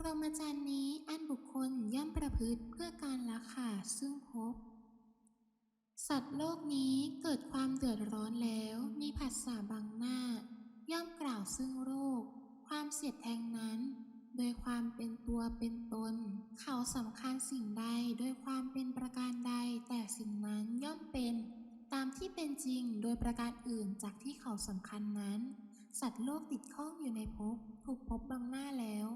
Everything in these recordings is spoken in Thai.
พรหมจรรย์นี้อันบุคคลย่อมประพฤติเพื่อการละขาซึ่งภพสัตว์โลกนี้เกิดความเดือดร้อนแล้วมีผัสสะบังหน้า ย่อมกล่าวซึ่งโรค ความเสียดแทงนั้น โดยความเป็นตัวเป็นตน เขาสำคัญสิ่งใดโดยความเป็นประการใด แต่สิ่งนั้นย่อมเป็น ตามที่เป็นจริงโดยประการอื่นจากที่เขาสำคัญนั้น สัตว์โลกติดข้องอยู่ในภพถูกภพบังหน้าแล้ว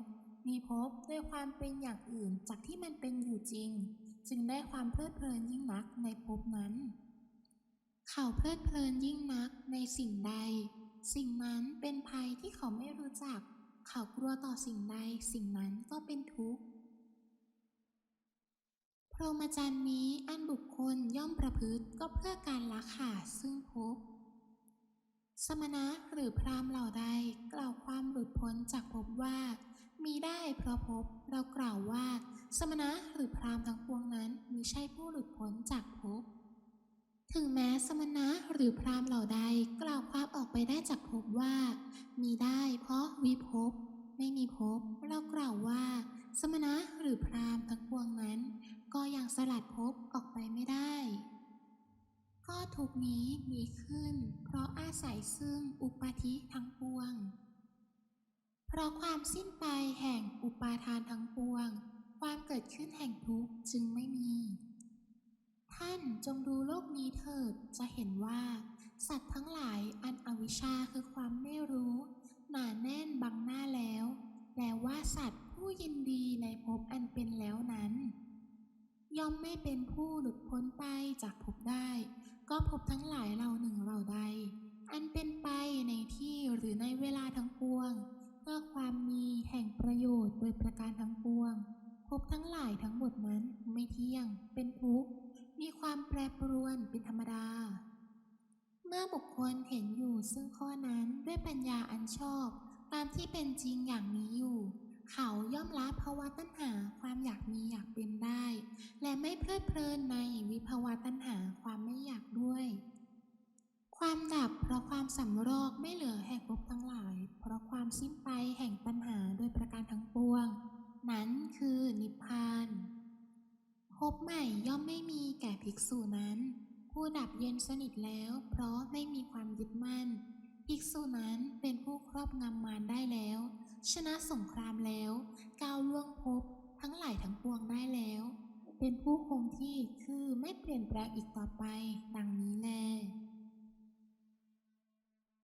มีภพด้วยความเป็นอย่างอื่นจากที่มันเป็นอยู่จริง จึงได้ความเพลิดเพลินยิ่งนักในภพนั้น เขาเพลิดเพลินยิ่งนักในสิ่งใด สิ่งนั้นเป็นภัยที่เขาไม่รู้จัก เขากลัวต่อสิ่งใดสิ่งนั้นก็เป็นทุกข์พรหมจรรย์นี้อันบุคคลย่อมประพฤติก็เพื่อการละขาซึ่งภพสมณะหรือพรามเหล่าใดกล่าวความหลุดพ้นจากภพว่า มีได้เพราะภพเรากล่าวว่า สมณะหรือพราหมณ์ทั้งปวงนั้นมิใช่ผู้หลุดพ้นจากภพถึงแม้สมณะหรือพราหมณ์เหล่าใดกล่าวความออกไปได้จากภพว่า มีได้เพราะวิภพไม่มีภพเรากล่าวว่า สมณะหรือพราหมณ์ทั้งปวงนั้น ก็ยังสลัดภพออกไปไม่ได้ก็ทุกนี้มีขึ้น เพราะอาศัยซึ่งอุปาทิทั้งปวง เพราะความสิ้นไปแห่งอุปาทานทั้งปวง ความเกิดขึ้นแห่งทุกข์จึงไม่มี ท่านจงดูโลกนี้เถิดจะเห็นว่า สัตว์ทั้งหลายอันอวิชชาคือความไม่รู้ หนาแน่นบังหน้าแล้วแปลว่าสัตว์ผู้ยินดีในภพอันเป็นแล้วนั้น ย่อมไม่เป็นผู้หลุดพ้นไปจากภพได้ ก็ภพทั้งหลายเหล่าหนึ่งเหล่าใด อันเป็นไปในที่หรือในเวลาทั้งปวง เพื่อความมีแห่งประโยชน์โดยประการทั้งปวงภพทั้งหลายทั้งหมดนั้นไม่เที่ยง เป็นทุกข์ มีความแปรปรวนเป็นธรรมดา เมื่อบุคคลเห็นอยู่ซึ่งข้อนั้นด้วยปัญญาอันชอบ ตามที่เป็นจริงอย่างนี้อยู่ เขาย่อมละภาวะตัณหาความอยากมีอยากเป็นได้ และไม่เพลิดเพลินในวิภาวะตัณหาความไม่อยากด้วย ความดับเพราะความสำรอกไม่เหลือแห่งภพทั้งหลาย เพราะความสิ้นไปแห่งตัณหาโดยประการทั้งปวง นั้นคือนิพพานภพใหม่ย่อมไม่มีแก่ภิกษุนั้น ผู้ดับเย็นสนิทแล้ว เพราะไม่มีความยึดมั่น ภิกษุนั้นเป็นผู้ครอบงำมารได้แล้ว ชนะสงครามแล้ว ก้าวล่วงภพทั้งหลายทั้งปวงได้แล้ว เป็นผู้คงที่คือไม่เปลี่ยนแปลงอีกต่อไป ดังนี้แล